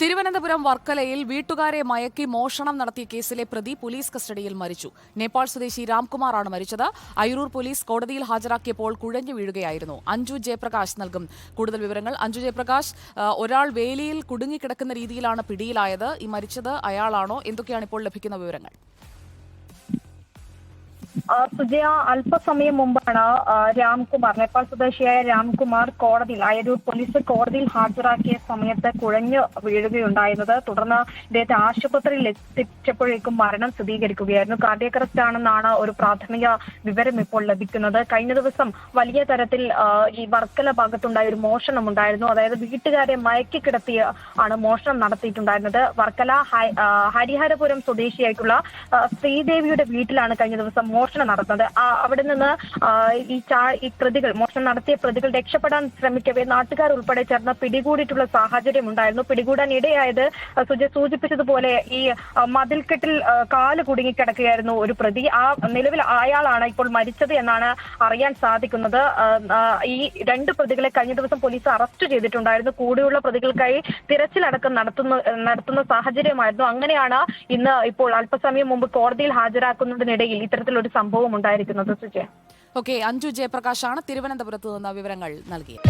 തിരുവനന്തപുരം വർക്കലയിൽ വീട്ടുകാരെ മയക്കി മോഷണം നടത്തിയ കേസിലെ പ്രതി പോലീസ് കസ്റ്റഡിയിൽ മരിച്ചു. നേപ്പാൾ സ്വദേശി രാംകുമാറാണ് മരിച്ചത്. അയിരൂർ പോലീസ് കോടതിയിൽ ഹാജരാക്കിയപ്പോൾ കുഴഞ്ഞു വീഴുകയായിരുന്നു. അഞ്ജു ജയപ്രകാശ് നൽകും. കൂടുതൽ വിവരങ്ങൾ അഞ്ജു ജയപ്രകാശ് ഒരാൾ വേലിയിൽ കുടുങ്ങിക്കിടക്കുന്ന രീതിയിലാണ് പിടിയിലായത്. ഈ മരിച്ചത് അയാളാണോ? എന്തൊക്കെയാണ് ഇപ്പോൾ ലഭിക്കുന്ന വിവരങ്ങൾ? സുജയ അല്പസമയം മുമ്പാണ് രാംകുമാർ നേപ്പാൾ സ്വദേശിയായ രാംകുമാർ കോടതിയിൽ അയരൂർ പോലീസ് കോടതിയിൽ ഹാജരാക്കിയ സമയത്ത് കുഴഞ്ഞു വീഴുകയുണ്ടായിരുന്നത്. തുടർന്ന് ഇദ്ദേഹത്തെ ആശുപത്രിയിൽ എത്തിച്ചപ്പോഴേക്കും മരണം സ്ഥിരീകരിക്കുകയായിരുന്നു. കാർഡിയക് അറസ്റ്റ് ആണെന്നാണ് ഒരു പ്രാഥമിക വിവരം ഇപ്പോൾ ലഭിക്കുന്നത്. കഴിഞ്ഞ ദിവസം വലിയ തരത്തിൽ ഈ വർക്കല ഭാഗത്തുണ്ടായ ഒരു മോഷണം ഉണ്ടായിരുന്നു അതായത് വീട്ടുകാരെ മയക്കി കിടത്തി ആണ് മോഷണം നടത്തിയിട്ടുണ്ടായിരുന്നത്. വർക്കല ഹരിഹരപുരം സ്വദേശിയായിട്ടുള്ള ശ്രീദേവിയുടെ വീട്ടിലാണ് കഴിഞ്ഞ ദിവസം മോഷണം നടന്നത് ആ, അവിടെ നിന്ന് ഈ ചാ ഈ പ്രതികൾ മോഷണം നടത്തിയ പ്രതികൾ രക്ഷപ്പെടാൻ ശ്രമിക്കവേ നാട്ടുകാർ ഉൾപ്പെടെ ചേർന്ന് പിടികൂടിയിട്ടുള്ള സാഹചര്യം ഉണ്ടായിരുന്നു. പിടികൂടാൻ ഇടയായത് സുജ സൂചിപ്പിച്ചതുപോലെ ഈ മതിൽക്കെട്ടിൽ കാൽ കുടുങ്ങിക്കിടക്കുകയായിരുന്നു ഒരു പ്രതി. ആ നിലവിൽ അയാളാണ് ഇപ്പോൾ മരിച്ചത് എന്നാണ് അറിയാൻ സാധിക്കുന്നത്. ഈ രണ്ട് പ്രതികളെ കഴിഞ്ഞ ദിവസം പോലീസ് അറസ്റ്റ് ചെയ്തിട്ടുണ്ടായിരുന്നു. കൂടെയുള്ള പ്രതികൾക്കായി തിരച്ചിലടക്കം നടത്തുന്ന നടത്തുന്ന സാഹചര്യമായിരുന്നു. അങ്ങനെയാണ് ഇന്ന് ഇപ്പോൾ അല്പസമയം മുമ്പ് കോടതിയിൽ ഹാജരാക്കുന്നതിനിടയിൽ ഇത്തരത്തിലൊരു സംഭവം ഉണ്ടായിരിക്കുന്നത് സുജയ ഓക്കെ അഞ്ജു ജയപ്രകാശാണ് തിരുവനന്തപുരത്ത് നിന്ന് വിവരങ്ങൾ നൽകിയത്.